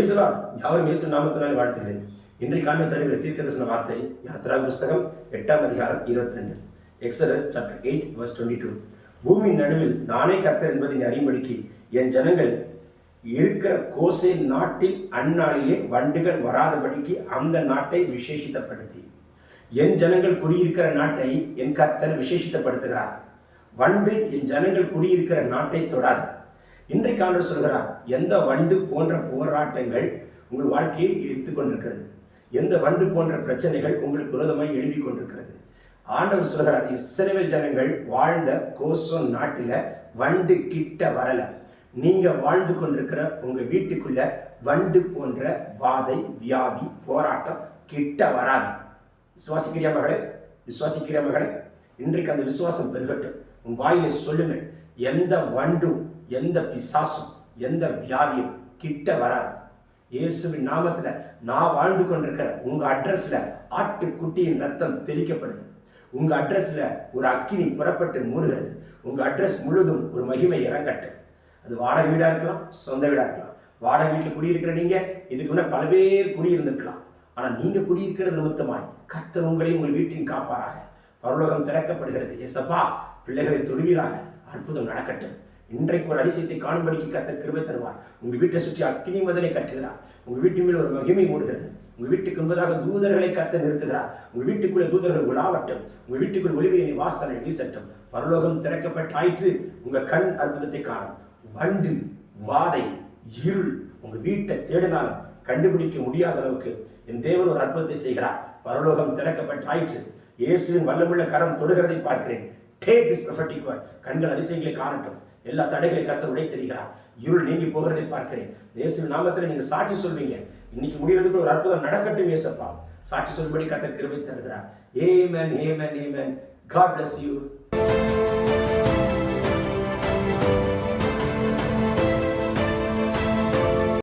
யாவரும் இயேசு நாமத்தினாலே வாழ்த்துகிறேன். இன்றைக்கு காண்ப தருகிற தீர்க்கதரிசன வார்த்தை யாத்ரா புஸ்தகம் எட்டாம் அதிகாரம் இருபத்தி ரெண்டு Exodus chapter eight verse twenty two பூமியின் நடுவில் நானே கர்த்தர் என்பதை நீ அறியும்படிக்கு என் ஜனங்கள் இருக்கிற கோசை நாட்டில் அந்நாளிலே வண்டுகள் வராதபடிக்கு அந்த நாட்டை விசேஷித்தப்படுத்தி. என் ஜனங்கள் குடியிருக்கிற நாட்டை என் கர்த்தர் விசேஷித்தப்படுத்துகிறார். வண்டு என் ஜனங்கள் குடியிருக்கிற நாட்டை தொடாது. இன்றைக்கு ஆண்டு சொல்கிறார் எந்த வண்டு போன்ற போராட்டங்கள் உங்கள் வாழ்க்கையை எடுத்துக் கொண்டிருக்கிறது. எந்த வண்டு போன்ற பிரச்சனைகள் உங்களுக்கு விரோதமாய் எழுப்பிக் கொண்டிருக்கிறது. ஆண்டவர் சொல்கிறார் இஸ்ரேல் ஜனங்கள் வாழ்ந்த கோசோன் நாட்டில் வண்டு கிட்ட வரல. நீங்க வாழ்ந்து கொண்டிருக்கிற உங்க வீட்டுக்குள்ள வண்டு போன்ற வாதை வியாதி போராட்டம் கிட்ட வராது. விசுவாசிக்கிறியா மகளே? விசுவாசிக்கிறியா மகளே? இன்றைக்கு அந்த விசுவாசம் பெருகட்டும். உன் வாயில சொல்லுங்கள் எந்த வண்டும் எந்த பிசாசும் எந்த வியாதியும் கிட்ட வராது. இயேசுவின் நாமத்தில் நான் வாழ்ந்து கொண்டிருக்கிற உங்கள் அட்ரஸில் ஆட்டுக்குட்டியின் ரத்தம் தெளிக்கப்படுது. உங்கள் அட்ரஸில் ஒரு அக்கினி புறப்பட்டு மூடுகிறது. உங்கள் அட்ரஸ் முழுதும் ஒரு மகிமை இறங்கட்டும். அது வாடகை வீடாக இருக்கலாம் சொந்த வீடாக இருக்கலாம். வாடகை வீட்டில் குடியிருக்கிற நீங்கள் இதுக்கு முன்னே பல பேர் குடியிருந்திருக்கலாம். ஆனால் நீங்கள் குடியிருக்கிறது நிமித்தமாய் கத்தர் உங்களையும் உங்கள் வீட்டையும் காப்பாராக. பரலோகம் திறக்கப்படுகிறது. எசப்பா பிள்ளைகளை தொடுவீராக. அற்புதம் நடக்கட்டும். இன்றைக்கு ஒரு அதிசயத்தை காணும்படிக்கு கத்தர் கிருபை தருவார். உங்கள் வீட்டை சுற்றி அக்கினி முதலை கட்டுகிறார். உங்கள் வீட்டு மேல் ஒரு மகிமை மூடுகிறது. உங்கள் வீட்டுக்கு முன்பதாக தூதர்களை கத்த நிறுத்துகிறார். உங்கள் வீட்டுக்குள்ள தூதர்கள் உலாவட்டும். உங்கள் வீட்டுக்குள் ஒளிவையினை வாசனை வீசட்டும். பரலோகம் திறக்கப்பட்டாயிற்று. உங்கள் கண் அற்புதத்தை காணும். வண்டு வாதை இருள் உங்கள் வீட்டை தேடினாலும் கண்டுபிடிக்க முடியாத அளவுக்கு என் தேவன் ஒரு அற்புதத்தை செய்கிறார். பரலோகம் திறக்கப்பட்டாயிற்று. இயேசுவின் வல்லமுள்ள கரம் தொடுகிறதை பார்க்கிறேன். டேக் திஸ் ப்ரொஃபட்டிக் வேர்ட் கண்கள் அதிசயங்களை காணட்டும். எல்லா தடைகளை கத்த உடை தெரிகிறார் இருள் நீங்கி போகிறதை பார்க்கிறேன். இயேசுவின் நாமத்தில் நீங்கள் சாட்சி சொல்வீங்க. இன்னைக்கு முடிகிறதுக்குள்ள ஒரு அற்புதம் நடக்கட்டும் இயேசப்பா. சாட்சி சொல்படி கத்தர் கிருபை தருகிறார். Amen amen amen God bless you